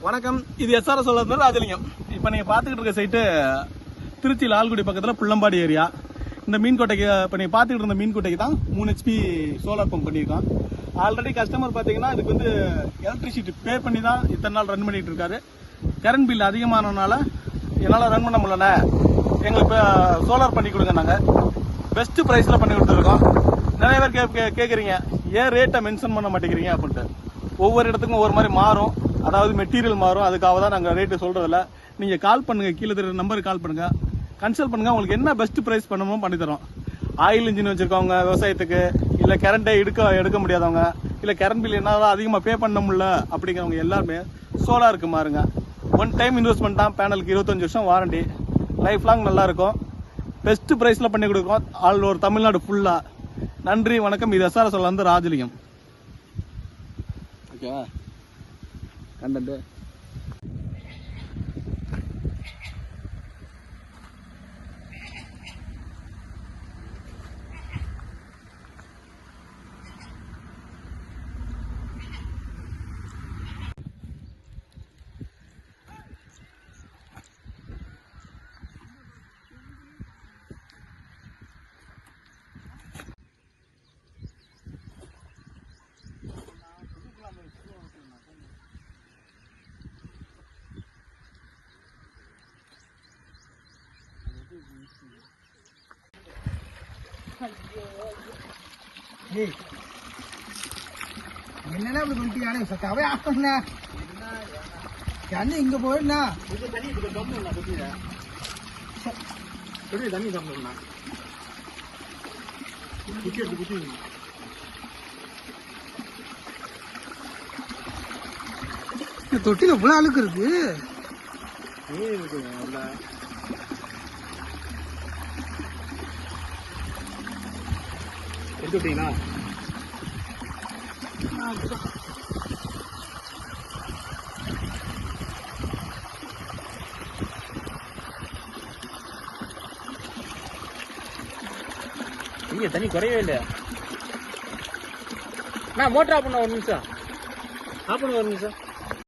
வணக்கம். இது எஸ்ஆர்எஸ் சொல்லுறது ராஜலிங்கம். இப்போ நீங்கள் பார்த்துக்கிட்டு இருக்க சைட்டு திருச்சி லால்குடி பக்கத்தில் புள்ளம்பாடி ஏரியா இந்த மீன்கோட்டைக்கு இப்போ நீங்கள் பார்த்துக்கிட்டு இருந்த மீன்கோட்டைக்கு தான் மூணு ஹெச்பி சோலார் பம்ப் பண்ணியிருக்கோம். ஆல்ரெடி கஸ்டமர் பார்த்தீங்கன்னா இதுக்கு வந்து எலக்ட்ரிசிட்டி பே பண்ணி தான் இத்தனை நாள் ரன் பண்ணிகிட்டு இருக்காரு. கரண்ட் பில் அதிகமானதுனால என்னால் ரன் பண்ண முடியலண்ணே. எங்களுக்கு சோலார் பண்ணி கொடுங்க நாங்கள் பெஸ்ட்டு ப்ரைஸில் பண்ணி கொடுத்துருக்கோம். நிறைய பேர் கே- கேட்குறீங்க ஏன் ரேட்டை மென்ஷன் பண்ண மாட்டேங்கிறீங்க அப்படின்ட்டு. ஒவ்வொரு இடத்துக்கும் ஒவ்வொரு மாதிரி மாறும். அதாவது மெட்டீரியல் மாறும். அதுக்காக தான் நாங்கள் ரேட்டு சொல்கிறதில்ல நீங்கள் கால் பண்ணுங்கள் கீழே தெரியுற நம்பருக்கு கால் பண்ணுங்கள் கன்சல்ட் பண்ணுங்கள் உங்களுக்கு என்ன பெஸ்ட் ப்ரைஸ் பண்ணணுமோ பண்ணித்தரோம். ஆயில் இன்ஜின் வச்சுருக்கவங்க விவசாயத்துக்கு இல்லை கரண்ட்டை எடுக்க எடுக்க முடியாதவங்க இல்லை கரண்ட் பில் என்ன அதிகமாக பே பண்ண முடியல அப்படிங்கிறவங்க எல்லாருமே சோலாருக்கு மாறுங்க. ஒன் டைம் இன்வெஸ்ட்மெண்ட் தான். பேனலுக்கு இருபத்தஞ்சி வருஷம் வாரண்டி லைஃப் லாங் நல்லாயிருக்கும் பெஸ்ட் ப்ரைஸில் பண்ணி கொடுக்கும் ஆல் ஓவர் தமிழ்நாடு ஃபுல்லாக நன்றி வணக்கம். இது எஸ்ஆர்எஸ் வந்து ராஜலிங்கம். ஓகேவா Anh the đưa என்னண்ணா இப்படி பண்ணிட்டியானே சத்தாவே ஆட்டண்ணா தண்ணி இங்க போயிடுண்ணா தண்ணி சாப்பிடுங்கண்ணா குத்தி எடுத்து குத்தி இந்த தொட்டில இவ்வளவு அழுக்கு இருக்கு எடுத்து விட்டீங்களா இங்க தண்ணி குறையவே இல்லையா? நான் மோட்டர் ஆஃப் பண்ண ஒரு நிமிஷம். ஆஃப் பண்ண ஒரு நிமிஷம்.